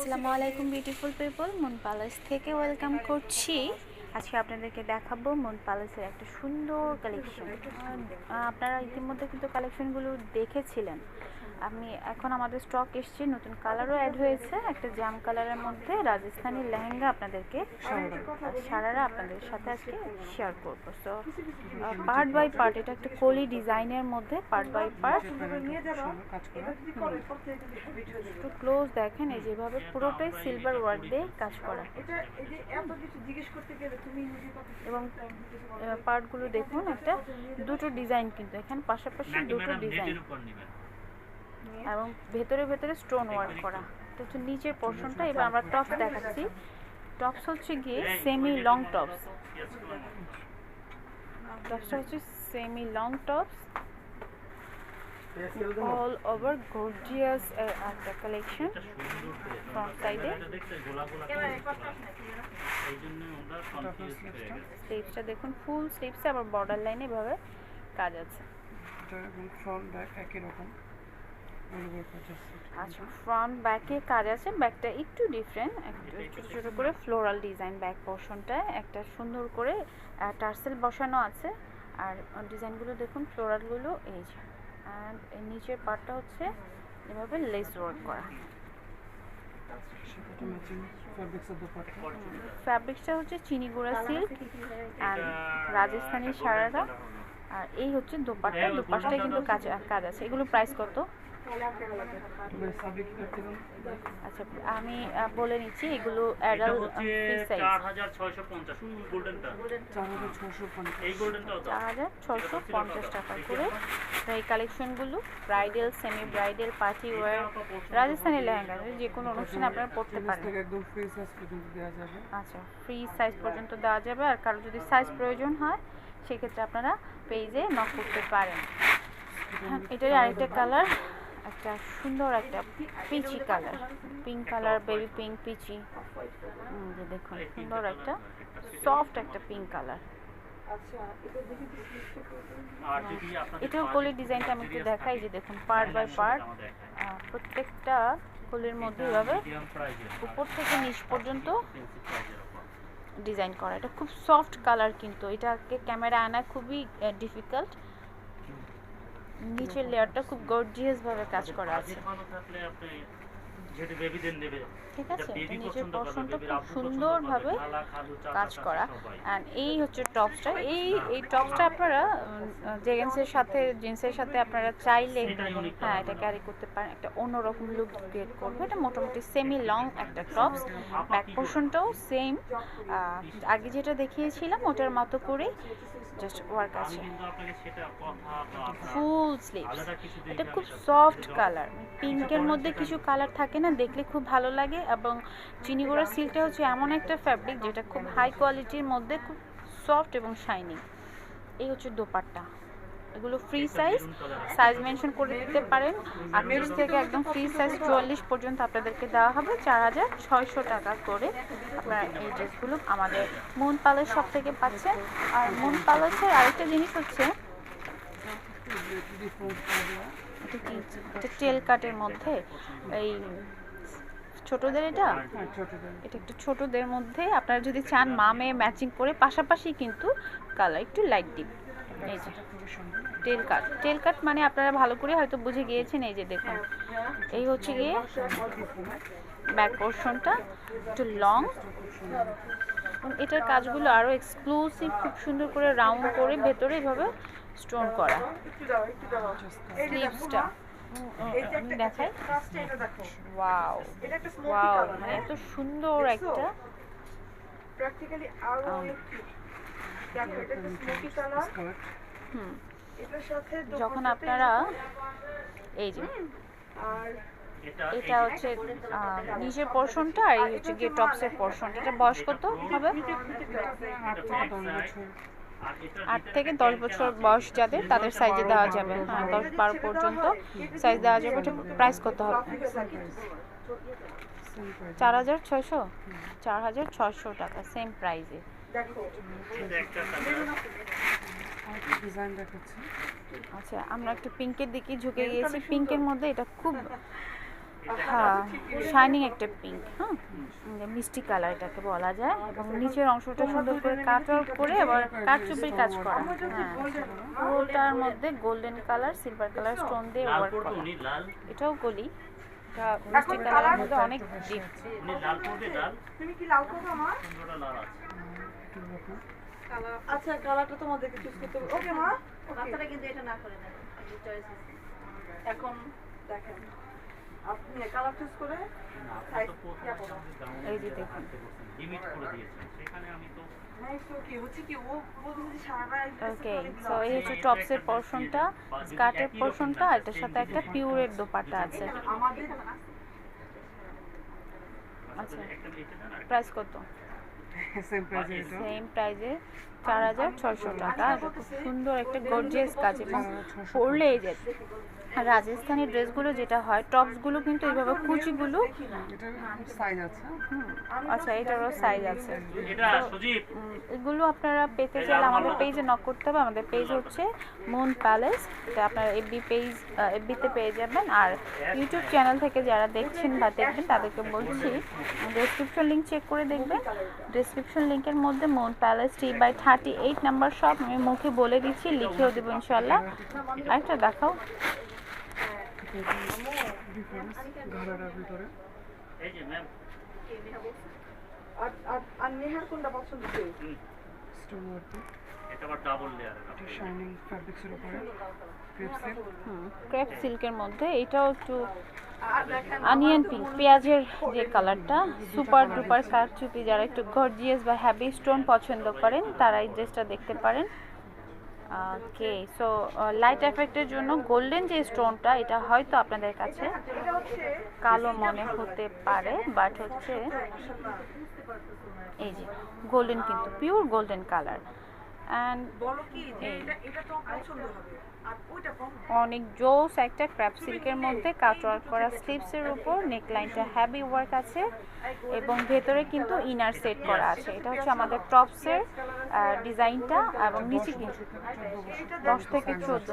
আসসালামু আলাইকুম beautiful people Moon Palace থেকে ওয়েলকাম করছি। আজকে আপনাদেরকে দেখাবো মন প্যালেসের একটা সুন্দর কালেকশন আপনারা ইতিমধ্যে কিন্তু কালেকশনগুলো দেখেছিলেন। আমি এখন আমাদের স্টক এসছে নতুন কালারও অ্যাড হয়েছে। একটা জাম কালারের মধ্যে রাজস্থানি লেহেঙ্গা আপনাদেরকে সারারা আপনাদের সাথে আজকে শেয়ার করব। সো পার্ট বাই পার্ট এটা একটা কলি ডিজাইনের মধ্যে পার্ট বাই পার্ট একটু ক্লোজ দেখেন এই যেভাবে পুরোটাই সিলভার ওয়ার্ক দিয়ে কাজ করা। এবং পার্টগুলো দেখুন একটা দুটো ডিজাইন কিন্তু এখানে পাশাপাশি দুটো ডিজাইন এবং ভেতরে ভেতরে স্টোন ওয়ার্ক করা তো হচ্ছে নিচের পোর্শনটা এবার আমরা টপস দেখাচ্ছি টপস হচ্ছে গিয়ে সেমি লং টপস টপসটা হচ্ছে semi long tops all over gorgeous একটা কালেকশন ফ্রন্ট সাইডে স্লিভসটা দেখুন ফুল স্লিভসে আবার বর্ডার লাইনে এভাবে কাজ আছে ফ্রন্ট একই রকম কাজ আছে আচ্ছা ফ্রন্ট ব্যাকে কাজ আছে ব্যাকটা একটু ডিফারেন্ট একটু ছোট ছোট করে ফ্লোরাল ডিজাইন ব্যাক পোর্শনটায় একটা সুন্দর করে টার্সেল বসানো আছে। আর ডিজাইনগুলো দেখুন ফ্লোরালগুলো এই যে। এর নিচের পার্টটা হচ্ছে এভাবে লেস ওয়ার্ক করা। ফ্যাব্রিক্সটা হচ্ছে চিনি গুঁড়া সিল্ক অ্যান্ড রাজস্থানি সারারা আর এই হচ্ছে দোপাট্টা দোপাট্টায় কিন্তু কাজ কাজ আছে। এগুলো প্রাইস কত? আচ্ছা আমি বলে নিচ্ছি এগুলো অ্যাডাল ফ্রি সাইজ চার হাজার ছয়শো পঞ্চাশ গোল্ডেনটা। চার হাজার ছশো পঞ্চাশ। এই টাকা করে। এই কালেকশনগুলো bridal semi bridal party wear Rajasthani lehenga যে কোনো অনুষ্ঠানে আপনারা পড়তে পারেন। একদম ফ্রি সাইজ পর্যন্ত দেওয়া যাবে। আচ্ছা ফ্রি সাইজ পর্যন্ত দেওয়া যাবে আর কারও যদি সাইজ প্রয়োজন হয় সেক্ষেত্রে আপনারা পেজে নক করতে পারেন। হ্যাঁ, এটার আরেকটা কালার একটা সুন্দর একটা peachy colour pink colour baby pink peachy যে দেখুন সুন্দর একটা সফট একটা পিঙ্ক কালার আপনাদের এটাও কলির ডিজাইনটা আমি একটু দেখাই যে দেখুন পার্ট বাই পার্ট প্রত্যেকটা কলির মধ্যে এভাবে উপর থেকে নিচ পর্যন্ত ডিজাইন করা। এটা খুব সফট কালার কিন্তু এটাকে ক্যামেরা আনা খুবই ডিফিকাল্ট নিচের লেয়ারটা খুব গর্জিয়াস ভাবে কাজ করা আছে। যেটা বেবিদের নেবে। ঠিক আছে নিচের পোর্শনটা baby খুব সুন্দরভাবে কাজ করা। অ্যান্ড এই হচ্ছে টপসটা। এই এই টপসটা আপনারা জেগেন্সের সাথে জিন্সের সাথে আপনারা চাইলে হ্যাঁ এটা ক্যারি করতে পারেন। একটা অন্যরকম লুক ক্রিয়েট করবে। এটা মোটামুটি সেমি লং একটা টপস ব্যাক পোর্শনটাও সেম আগে যেটা দেখিয়েছিলাম ওটার মতো করে জাস্ট ওয়ার্ক আছে। ফুল স্লিভস এটা খুব সফট কালার পিঙ্কের মধ্যে কিছু কালার থাকে না দেখলে খুব ভালো লাগে এবং চিনিগুড়া সিল্কটা হচ্ছে এমন একটা ফ্যাব্রিক যেটা খুব হাই কোয়ালিটির মধ্যে খুব সফট এবং শাইনিং এই হচ্ছে দোপাট্টা। এগুলো ফ্রি সাইজ সাইজ মেনশন করে দিতে পারেন। আটত্রিশ থেকে একদম ফ্রি সাইজ চুয়াল্লিশ পর্যন্ত আপনাদেরকে দেওয়া হবে চার হাজার ছয়শো টাকা করে। আপনারা এই ড্রেসগুলো আমাদের মুন প্যালেস শপ থেকে পাচ্ছেন। আর মুন প্যালেসের আরেকটা জিনিস হচ্ছে, এটা টেল কাটের মধ্যে এই ছোটদের এটা? হ্যাঁ এটা একটু ছোটদের মধ্যে। আপনারা যদি চান মামে ম্যাচিং করে পাশাপাশি কিন্তু কালার একটু লাইট ডিপ এই যে টেল কাট টেল কাট মানে আপনারা ভালো করে হয়তো বুঝে গিয়েছেন এই যে দেখুন। এই হচ্ছে গিয়ে ব্যাক পোর্শনটা একটু লং এবং এটার কাজগুলো আরও এক্সক্লুসিভ খুব সুন্দর করে রাউন্ড করে ভেতরে এভাবে স্টোন করা। স্লিভসটা আমি দেখাই। ওয়াও। ওয়াও মানে এত সুন্দর একটা। প্র্যাকটিক্যালি আরও অনেক দেখো এটা একটা স্মোকি কালার হুম। এটার সাথে যখন আপনারা এই যে। আর এটা এটা হচ্ছে নিচের পোর্শনটা আর এই হচ্ছে গিয়ে টপসের পোর্শনটা এটা বয়স কত হবে? আট থেকে দশ বছর বয়স যাদের, তাদের সাইজে দেওয়া যাবে। হ্যাঁ দশ বারো পর্যন্ত সাইজ দেওয়া যাবে, এটা প্রাইস কত হবে? চার হাজার ছয়শো? চার হাজার ছয়শো টাকা সেম দেখাচ্ছি আচ্ছা আমরা একটু পিঙ্কের দিকে ঝুঁকে গিয়েছি। পিঙ্কের মধ্যে এটা খুব হ্যাঁ শাইনিং একটা পিঙ্ক হ্যাঁ মিষ্টি কালার এটাকে বলা যায়। এবং নিচের অংশটা সুন্দর করে কাট আউট করে আবার কাটচুপির কাজ করা। হ্যাঁ। পুরোটার মধ্যে golden colour silver colour stone দিয়ে ওয়ার্ক করা। এটাও গলি। এটা মিষ্টি কালারের মধ্যে অনেক ডিপ উনি লাল করবে লাল? তুমি কি লাল করবে আমার? আচ্ছা কালারটা তোমাদেরকে চুজ করতে হবে। ওকে মা? বাচ্চারা কিন্তু এটা না করে না চয়েস এখন দেখেন। আপনি কালার চুজ করে। আমাদের গাউন এই যে দেখুন। লিমিট করে দিয়েছেন। সেখানে আমি তো হ্যাঁ ওকে হচ্ছে ওকে সো এই টপসের পোর্শনটা স্কার্টের পোর্শনটা এটার সাথে একটা পিউরের দোপাট্টা আছে। আচ্ছা। প্রাইস কত? সেম প্রাইসে সেম প্রাইজে চার হাজার ছয়শো টাকা। খুব সুন্দর একটা গর্জিয়াস কাজ। এবং পরলে এই যে রাজস্থানি ড্রেসগুলো যেটা হয় টপসগুলো কিন্তু এইভাবে কুচিগুলো সাইজ আছে। আচ্ছা এটারও সাইজ আছে এগুলো আপনারা পেতে চাইলে আমাদের পেজে নক করতে হবে। আমাদের পেজ হচ্ছে মুন প্যালেস এটা আপনারা এফবি পেজ এফবিতে পেয়ে যাবেন। আর ইউটিউব চ্যানেল থেকে যারা দেখছেন বা দেখবেন তাদেরকে বলছি ডেসক্রিপশন লিঙ্ক চেক করে দেখবেন। ডেসক্রিপশন লিঙ্কের মধ্যে Moon Palace T by thirty eight number shop আমি মুখে বলে দিচ্ছি লিখেও দেবো ইনশাল্লাহ আরেকটা দেখাও। ডিফারেন্স সিল্কের মধ্যে, এটাও একটু পিঙ্ক পেঁয়াজের যে কালারটা সুপার যারা একটু গর্জিয়াস বা হ্যাভি স্টোন পছন্দ করেন, তারা এই ড্রেসটা দেখতে পারেন। ওকে সো লাইট এফেক্টের জন্য গোল্ডেন যে স্টোনটা এটা হয়তো আপনাদের কাছে কালো মনে হতে পারে বাট হচ্ছে এই যে গোল্ডেন কিন্তু পিওর গোল্ডেন কালার অ্যান্ড বলো কি, এটা এটা তো পছন্দ হবে। অনেক জোস একটা ক্র্যাপ সিল্কের মধ্যে কাটওয়ার্ক করা স্লিভসের উপর, নেকলাইনটা হ্যাভি ওয়ার্ক আছে এবং ভেতরে কিন্তু ইনার সেট করা আছে। এটা হচ্ছে আমাদের টপসের ডিজাইনটা এবং নিচে কিন্তু দশ থেকে চোদ্দ